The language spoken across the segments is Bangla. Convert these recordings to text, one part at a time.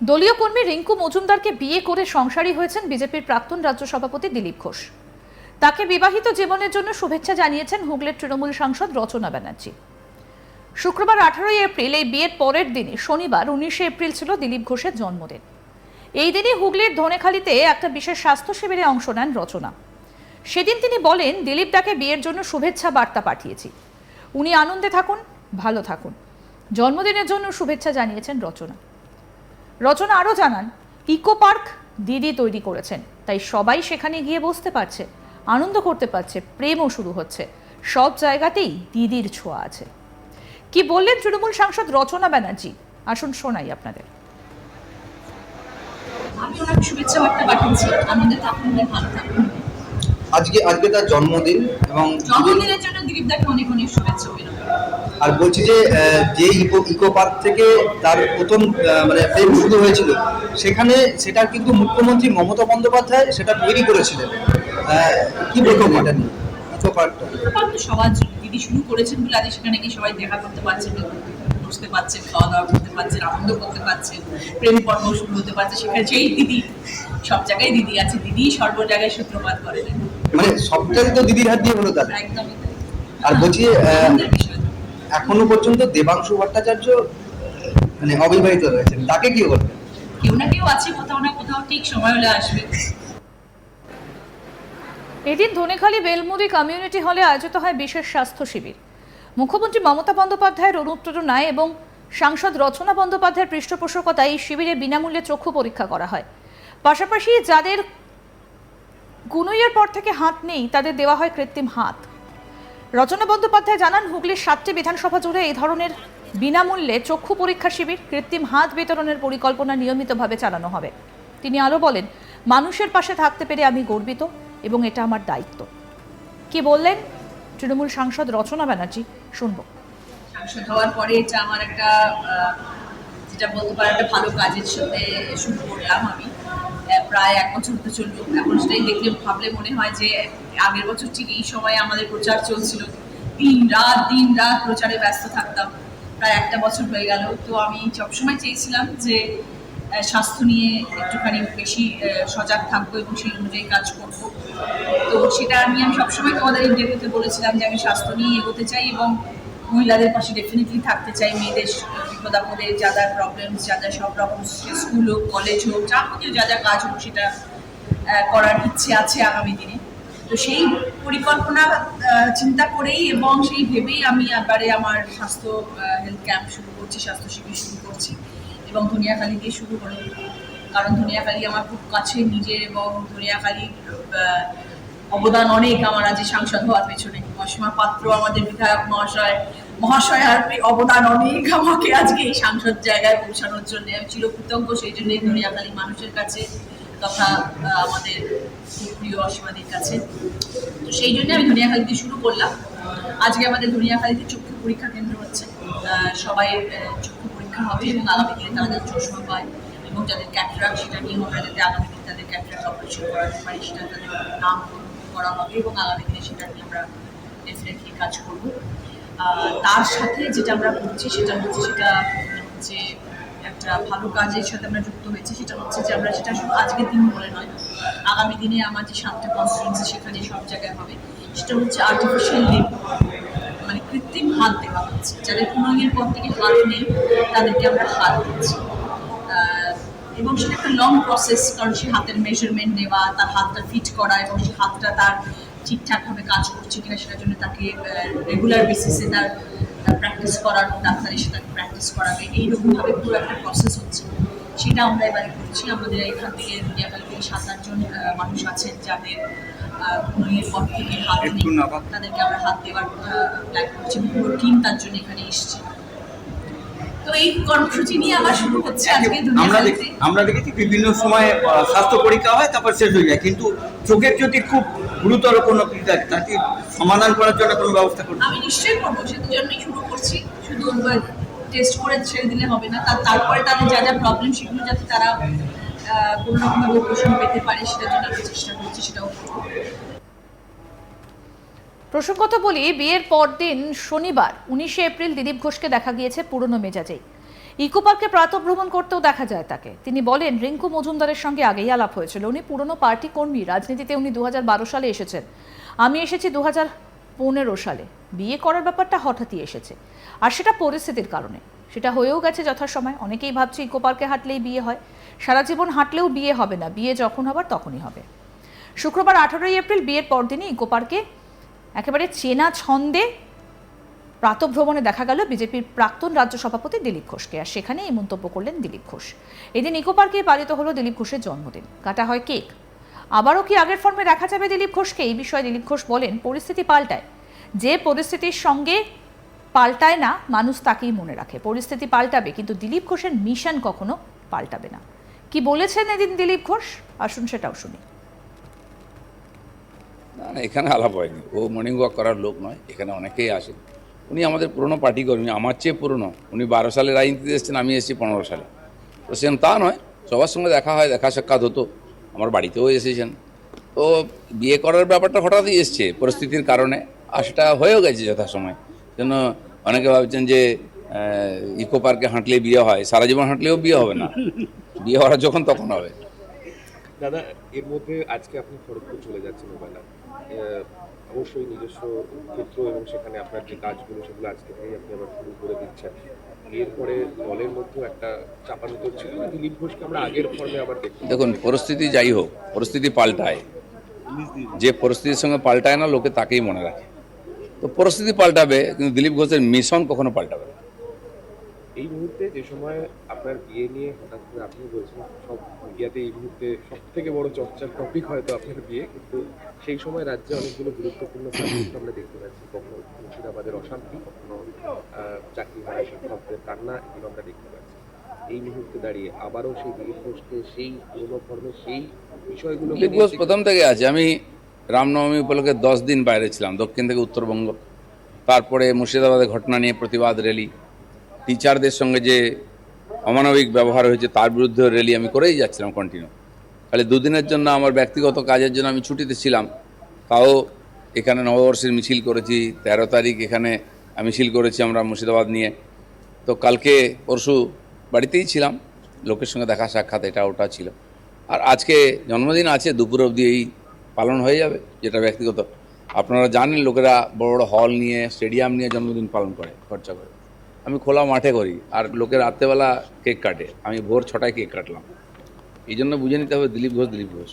দলীয় কর্মী রিঙ্কু মজুমদারকে বিয়ে করে সংসারী হয়েছেন বিজেপির প্রাক্তন রাজ্য সভাপতি দিলীপ ঘোষ। তাকে বিবাহিত জীবনের জন্য শুভেচ্ছা জানিয়েছেন হুগলির তৃণমূল সাংসদ রচনা ব্যানার্জি। শুক্রবার আঠারোই এপ্রিল এই বিয়ের পরের দিনে শনিবার উনিশে এপ্রিল ছিল দিলীপ ঘোষের জন্মদিন। এই দিনই হুগলির ধনেখালিতে একটা বিশেষ স্বাস্থ্য শিবিরে অংশ নেন রচনা। সেদিন তিনি বলেন, দিলীপ দাকে বিয়ের জন্য শুভেচ্ছা বার্তা পাঠিয়েছি। উনি আনন্দে থাকুন, ভালো থাকুন। জন্মদিনের জন্য শুভেচ্ছা জানিয়েছেন রচনা। রচনা আরও জানান, ইকো পার্ক দিদি তৈরি করেছেন, তাই সবাই সেখানে গিয়ে বসতে পারছে, আনন্দ করতে পারছে, প্রেমও শুরু হচ্ছে। সব জায়গাতেই দিদির ছোঁয়া আছে। কি বললেন তৃণমূল সাংসদ রচনা ব্যানার্জি? আসুন শোনাই আপনাদের। আমি ওনাকে শুভেচ্ছা বার্তা পাঠিয়েছি। আনন্দে থাকুন, ভালো থাকুন। আজকে আজকে তার জন্মদিন এবং জন্মদিনের জন্য দিলীপ দাকে অনেক অনেক শুভেচ্ছা আর বলছি যে আহ, যে ইকো ইকো পার্ক থেকে তার প্রথম মানে প্রেম শুরু হয়েছিল সেখানে সেটা কিন্তু মুখ্যমন্ত্রী মমতা বন্দ্যোপাধ্যায় সেটা তৈরি করেছিলেন। কি বলব এটা নিয়ে? ইকো পার্কটা। সবার জন্য। দিদি শুরু করেছেন বলে আজ সেখানে কি সবাই দেখা করতে পারছেন বসতে পারছেন খাওয়া দাওয়া করতে পারছেন আনন্দ করতে পারছেন প্রেম পর্ব শুরু হতে পারছে। সেখানে সেই দিদি সব জায়গায় দিদি আছে। দিদি সর্ব জায়গায় সূত্রপাত করে। দেন মানে সবটাই তো দিদির হাত দিয়ে হলো তাই। আর বলছি। এখনও পর্যন্ত দেবাংশু ভট্টাচার্য মানে অবিবাহিত রয়েছেন। তাকে কি বলবেন? কেউ না কেউ আছে কোথাও না কোথাও ঠিক সময় হলে আসবে। এদিন ধনেখালী বেলমুড়ি কমিউনিটি হলে আয়োজিত হয় বিশেষ স্বাস্থ্য শিবির। মুখ্যমন্ত্রী মমতা বন্দ্যোপাধ্যায়ের অনুপ্রেরণায় এবং সাংসদ রচনা বন্দ্যোপাধ্যায়ের পৃষ্ঠপোষকতায় এই শিবিরে বিনামূল্যে চক্ষু পরীক্ষা করা হয়। পাশাপাশি যাদের গুনুইয়ের পর থেকে হাত নেই, তাদের দেওয়া হয় কৃত্রিম হাত। রচনা বন্দ্যোপাধ্যায় জানান, হুগলির সাতটি বিধানসভা জুড়ে এই ধরনের বিনামূল্যে চক্ষু পরীক্ষা শিবির, কৃত্রিম হাত বিতরণের পরিকল্পনা নিয়মিতভাবে চালানো হবে। তিনি আরও বলেন, মানুষের পাশে থাকতে পেরে আমি গর্বিত এবং এটা আমার দায়িত্ব। কি বললেন তৃণমূল সাংসদ রচনা ব্যানার্জি? শুনব। সাংসদ হওয়ার পরে এটা আমার একটা যেটা বলতে একটা ভালো কাজের সাথে শুরু করলাম আমি। প্রায় এক বছর তো চলল। এখন সেটাই দেখলে ভাবলে মনে হয় যে আগের বছর ঠিক এই সময় আমাদের প্রচার চলছিল। দিন রাত দিন রাত প্রচারে ব্যস্ত থাকতাম। প্রায় একটা বছর হয়ে গেল। তো আমি সবসময় চেয়েছিলাম যে স্বাস্থ্য নিয়ে একটুখানি বেশি সজাগ থাকব এবং সেই অনুযায়ী কাজ করব। তো সেটা নিয়ে আমি সবসময় তোমাদের ইন্টারভিউতে বলেছিলাম যে আমি স্বাস্থ্য নিয়ে এগোতে চাই এবং মহিলাদের পাশে ডেফিনেটলি থাকতে চাই, মেয়েদের বিপদ যা যা প্রবলেম যা যা সব রকম স্কুল হোক কলেজ হোক, যাবতীয় যা যা কাজ হোক সেটা করার ইচ্ছে আছে আগামী দিনে। তো সেই পরিকল্পনা চিন্তা করেই এবং সেই ভেবেই আমি এবারে আমার স্বাস্থ্য হেলথ ক্যাম্প শুরু করছি, স্বাস্থ্য শিবির শুরু করছি এবং ধনিয়াখালী দিয়ে শুরু হলো কারণ ধনিয়াখালী আমার খুব কাছে নিজের এবং ধনিয়াখালীর অবদান অনেক আমার আজ সাংসদ হওয়ার পেছনে। অসীমা পাত্র আমাদের বিধায়ক মহাশয় মহাশয় আর অবদান অনেক আমাকে আজকে এই সাংসদ জায়গায় পৌঁছানোর জন্য। আমি চিরকৃতজ্ঞ, সেই জন্য ধনিয়াখালী মানুষের কাছে তথা আমাদের প্রিয় অসীমাদের কাছে। তো সেই জন্য আমি ধনিয়াখালীতে শুরু করলাম। আজকে আমাদের ধনিয়াখালীতে চক্ষু পরীক্ষা কেন্দ্র হচ্ছে। সবাই চক্ষু পরীক্ষা হবে এবং আগামী দিনে তারা যাতে চশমা পায় এবং যাদের ক্যাটরাক সেটা নিয়ে হবে যাতে আগামী দিনে তাদের ক্যাটরাক অপারেশন করাতে পারি সেটা তাদের নাম করা হবে এবং আগামী দিনে সেটা নিয়ে আমরা ডেফিনেটলি কাজ করব। তার সাথে যেটা আমরা করছি, সেটা হচ্ছে সেটা হচ্ছে একটা ভালো কাজের সাথে আমরা যুক্ত হয়েছি। সেটা হচ্ছে যে আমরা সেটা শুধু আজকের দিন বলে নয়, আগামী দিনে আমার যে সাতটা কনফারেন্স সেখানে সব জায়গায় হবে, সেটা হচ্ছে আর্টিফিশিয়াল লিপ মানে কৃত্রিম হাত দেওয়া হচ্ছে। যাদের পুনর্গের পর থেকে হাত নেই, তাদেরকে আমরা হাত দিচ্ছি। এবং সেটা একটা লং প্রসেস কারণ সে হাতের মেজারমেন্ট নেওয়া, তার হাতটা ফিট করা এবং সে হাতটা তার ঠিকঠাকভাবে কাজ করছে কিনা সেটার জন্য তাকে রেগুলার বেসিসে তার প্র্যাকটিস করার ডাক্তার এসে তাকে প্র্যাকটিস করাবে। এইরকমভাবে পুরো একটা প্রসেস হচ্ছে। সেটা আমরা এবারে করছি। আমাদের এখান থেকে দুনিয়াকাল থেকে সাত আটজন মানুষ আছেন যাদের পর থেকে হাত নেই। তাদেরকে আমরা হাত দেওয়ার প্ল্যান করছি পুরো টিম তার জন্য এখানে এসছে। তো এই কর্মসূচি নিয়ে আমার শুরু হচ্ছে আজকে আমরা আমরা দেখেছি বিভিন্ন সময় স্বাস্থ্য পরীক্ষা হয় তারপর শেষ হয়ে যায়। কিন্তু চোখের যদি খুব গুরুতর কোনো থাকে তাকে সমাধান করার জন্য কোনো ব্যবস্থা করতে আমি নিশ্চয়ই করব সেটার জন্যই শুরু করছি। শুধু টেস্ট করে ছেড়ে দিলে হবে না। তার তারপরে তাদের যা যা প্রবলেম সেগুলো যাতে তারা কোনো রকমভাবে উপশম পেতে পারে সেটার জন্য আমি চেষ্টা করছি সেটাও করব। প্রসঙ্গত বলি, বিয়ের পরদিন শনিবার, উনিশে এপ্রিল দিলীপ ঘোষকে দেখা গিয়েছে পুরনো মেজাজেই ইকো পার্কে প্রাতঃভ্রমণ করতেও দেখা যায় তাকে। তিনি বলেন, রিঙ্কু মজুমদারের সঙ্গে আগেই আলাপ হয়েছিল। উনি পুরনো পার্টি কর্মী। রাজনীতিতে উনি দুহাজার বারো সালে এসেছেন। আমি এসেছি দু পনেরো সালে। বিয়ে করার ব্যাপারটা হঠাৎই এসেছে। আর সেটা পরিস্থিতির কারণে। সেটা হয়েও গেছে যথাসময়। অনেকেই ভাবছে ইকো পার্কে হাঁটলেই বিয়ে হয়। সারা জীবন হাঁটলেও বিয়ে হবে না। বিয়ে যখন হবার তখনই হবে। শুক্রবার আঠারোই এপ্রিল বিয়ের পরদিনই ইকো পার্কে একেবারে চেনা ছন্দে প্রাতভ্রমণে দেখা গেল বিজেপির প্রাক্তন রাজ্য সভাপতি দিলীপ ঘোষকে। আর সেখানে এই মন্তব্য করলেন দিলীপ ঘোষ। এদিন ইকো পার্কে পালিত হলো দিলীপ ঘোষের জন্মদিন। কাটা হয় কেক। আবারও কি আগের ফর্মে দেখা যাবে দিলীপ ঘোষকে? এই বিষয়ে দিলীপ ঘোষ বলেন, পরিস্থিতি পাল্টায়। যে পরিস্থিতির সঙ্গে পাল্টায় না, মানুষ তাকেই মনে রাখে। পরিস্থিতি পাল্টাবে, কিন্তু দিলীপ ঘোষের মিশন কখনো পাল্টাবে না। কি বলেছেন এদিন দিলীপ ঘোষ? আসুন সেটাও শুনি। না না, এখানে আলাপ হয়নি। ও মর্নিং ওয়াক করার লোক নয়, এখানে অনেকেই আসেন। উনি আমাদের পুরনো পার্টি কর্মী আমার চেয়ে পুরনো। উনি বারো সালে রাজনীতিতে এসেছেন, আমি এসেছি পনেরো সালে। তো সেরকম তা নয়, সবার সঙ্গে দেখা হয়, দেখা সাক্ষাৎ হতো। আমার বাড়িতেও এসেছেন। তো বিয়ে করার ব্যাপারটা হঠাৎই এসছে পরিস্থিতির কারণে। আর সেটা হয়েও গেছে যথাসময়। জন্য অনেকে ভাবছেন যে ইকো পার্কে হাঁটলে বিয়ে হয়, সারা জীবন হাঁটলেও বিয়ে হবে না। বিয়ে হওয়ার যখন তখন হবে। দাদা, এর মধ্যে আজকে আপনি খড়গপুর চলে যাচ্ছেন ওবেলা অবশ্যই নিজস্ব ক্ষেত্র এবং সেখানে আপনার যে কাজগুলো সেগুলো আজকে থেকেই আপনি আবার শুরু করে দিচ্ছেন। এরপরে দলের মধ্যেও একটা চাপানুতর ছিল দিলীপ ঘোষকে আমরা আগের ফর্মে আবার দেখি। দেখুন, পরিস্থিতি যাই হোক, পরিস্থিতি পাল্টায়। যে পরিস্থিতির সঙ্গে পাল্টায় না, লোকে তাকেই মনে রাখে। তো পরিস্থিতি পাল্টাবে, কিন্তু দিলীপ ঘোষের মিশন কখনো পাল্টাবে না। এই মুহূর্তে যে সময় আপনার বিয়ে নিয়ে হঠাৎ করে আপনি বলছেন সব মিডিয়াতে এই মুহূর্তে সব থেকে বড় চর্চার টপিক হয়তো আপনার বিয়ে কিন্তু সেই সময় রাজ্যে অনেকগুলো গুরুত্বপূর্ণ আমরা দেখতে পাচ্ছি। কখনো মুর্শিদাবাদের অশান্তি কখনো চাকরি হারা শিক্ষকদের কান্না এগুলো আমরা দেখতে পাচ্ছি। এই মুহূর্তে দাঁড়িয়ে আবারও সেই দিলীপ ঘোষকে সেই পুরনো ফর্মে সেই বিষয়গুলো প্রথম থেকে আছে। আমি রামনবমী উপলক্ষে দশ দিন বাইরে ছিলাম দক্ষিণ থেকে উত্তরবঙ্গ। তারপরে মুর্শিদাবাদের ঘটনা নিয়ে প্রতিবাদ র্যালি টিচারদের সঙ্গে যে অমানবিক ব্যবহার হয়েছে, তার বিরুদ্ধে র্যালি আমি করেই যাচ্ছিলাম কন্টিনিউ খালি দুদিনের জন্য আমার ব্যক্তিগত কাজের জন্য আমি ছুটিতে ছিলাম। তাও এখানে নববর্ষের মিছিল করেছি, তেরো তারিখ এখানে মিছিল করেছি আমরা মুর্শিদাবাদ নিয়ে। তো কালকে পরশু বাড়িতেই ছিলাম, লোকের সঙ্গে দেখা সাক্ষাৎ, এটা ওটা ছিল। আর আজকে জন্মদিন আছে, দুপুর অবধি এই পালন হয়ে যাবে, যেটা ব্যক্তিগত। আপনারা জানেন, লোকেরা বড় বড় হল নিয়ে স্টেডিয়াম নিয়ে জন্মদিন পালন করে, খরচা করে। আমি খোলা মাঠে করি, আর লোকের রাত্রেবেলা কেক কাটে। আমি ভোর ছটায় কেক কাটলাম। এই জন্য বুঝে নিতে হবে দিলীপ ঘোষ দিলীপ ঘোষ।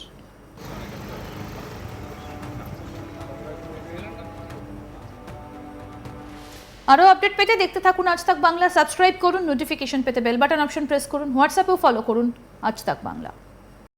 আরও আপডেট পেতে দেখতে থাকুন আজ তাক বাংলা। সাবস্ক্রাইব করুন, নোটিফিকেশন পেতে বেল বাটন অপশন প্রেস করুন, হোয়াটসঅ্যাপেও ফলো করুন আজ তাক বাংলা।